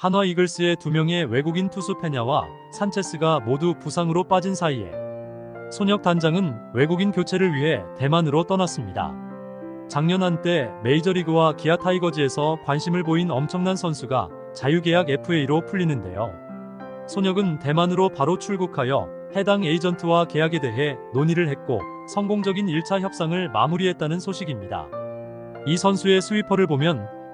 한화 이글스의 두 명의 외국인 투수 페냐와 산체스가 모두 부상으로 빠진 사이에 손혁 단장은 외국인 교체를 위해 대만으로 떠났습니다. 작년 한때 메이저리그와 기아 타이거즈에서 관심을 보인 엄청난 선수가 자유계약 FA로 풀리는데요. 손혁은 대만으로 바로 출국하여 해당 에이전트와 계약에 대해 논의를 했고 성공적인 1차 협상을 마무리했다는 소식입니다. 이 선수의 스위퍼를 보면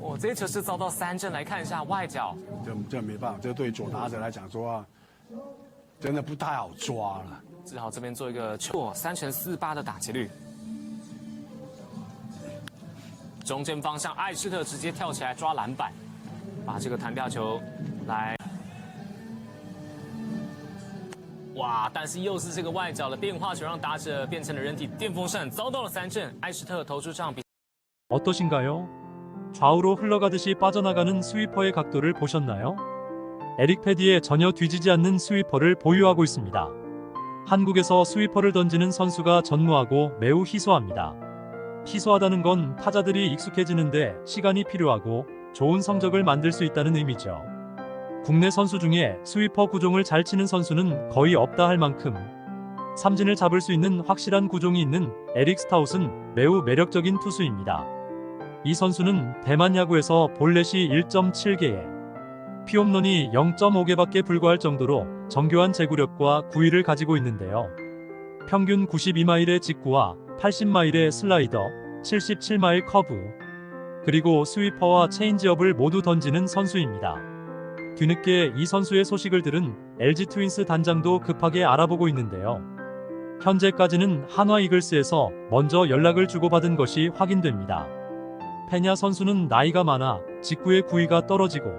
哦，这一球是遭到三振，来看一下外角。这这没办法，这对左打者来讲说啊，真的不太好抓了。志豪这边做一个错，三乘四八的打击率。中间方向，艾斯特直接跳起来抓篮板，把这个弹跳球来。哇！但是又是这个外角的变化球，让打者变成了人体电风扇，遭到了三振。艾斯特投出这场比 어떠신가요? 좌우로 흘러가듯이 빠져나가는 스위퍼의 각도를 보셨나요? 에릭 패디의 전혀 뒤지지 않는 스위퍼를 보유하고 있습니다. 한국에서 스위퍼를 던지는 선수가 전무하고 매우 희소합니다. 희소하다는 건 타자들이 익숙해지는데 시간이 필요하고 좋은 성적을 만들 수 있다는 의미죠. 국내 선수 중에 스위퍼 구종을 잘 치는 선수는 거의 없다 할 만큼 삼진을 잡을 수 있는 확실한 구종이 있는 에릭 스타웃은 매우 매력적인 투수입니다. 이 선수는 대만 야구에서 볼넷이 1.7개에 피홈런이 0.5개밖에 불과할 정도로 정교한 제구력과 구위를 가지고 있는데요. 평균 92마일의 직구와 80마일의 슬라이더, 77마일 커브, 그리고 스위퍼와 체인지업을 모두 던지는 선수입니다. 뒤늦게 이 선수의 소식을 들은 LG 트윈스 단장도 급하게 알아보고 있는데요. 현재까지는 한화 이글스에서 먼저 연락을 주고받은 것이 확인됩니다. 페냐 선수는 나이가 많아 직구의 구위가 떨어지고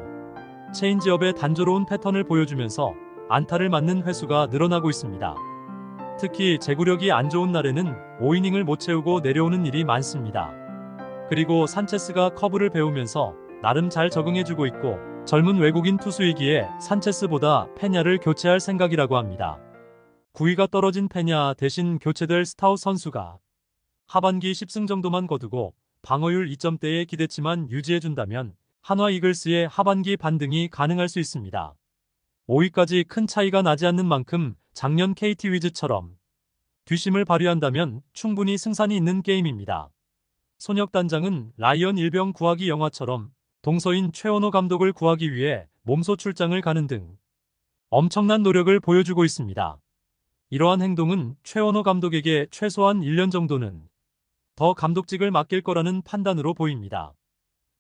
체인지업의 단조로운 패턴을 보여주면서 안타를 맞는 횟수가 늘어나고 있습니다. 특히 제구력이 안 좋은 날에는 5이닝을 못 채우고 내려오는 일이 많습니다. 그리고 산체스가 커브를 배우면서 나름 잘 적응해주고 있고 젊은 외국인 투수이기에 산체스보다 페냐를 교체할 생각이라고 합니다. 구위가 떨어진 페냐 대신 교체될 스타우 선수가 하반기 10승 정도만 거두고 방어율 2점대의 기대치만 유지해준다면 한화 이글스의 하반기 반등이 가능할 수 있습니다. 5위까지 큰 차이가 나지 않는 만큼 작년 KT 위즈처럼 뒷심을 발휘한다면 충분히 승산이 있는 게임입니다. 손혁 단장은 라이언 일병 구하기 영화처럼 동서인 최원호 감독을 구하기 위해 몸소 출장을 가는 등 엄청난 노력을 보여주고 있습니다. 이러한 행동은 최원호 감독에게 최소한 1년 정도는 더 감독직을 맡길 거라는 판단으로 보입니다.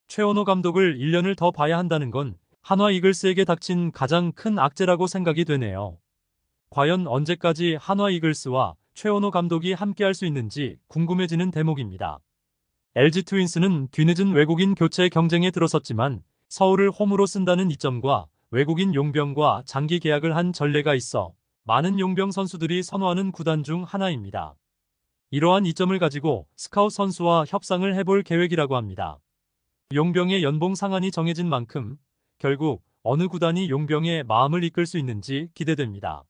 최원호 감독을 1년을 더 봐야 한다는 건 한화 이글스에게 닥친 가장 큰 악재라고 생각이 되네요. 과연 언제까지 한화 이글스와 최원호 감독이 함께할 수 있는지 궁금해지는 대목입니다. LG 트윈스는 뒤늦은 외국인 교체 경쟁에 들어섰지만 서울을 홈으로 쓴다는 이점과 외국인 용병과 장기 계약을 한 전례가 있어 많은 용병 선수들이 선호하는 구단 중 하나입니다. 이러한 이점을 가지고 스카웃 선수와 협상을 해볼 계획이라고 합니다. 용병의 연봉 상한이 정해진 만큼 결국 어느 구단이 용병의 마음을 이끌 수 있는지 기대됩니다.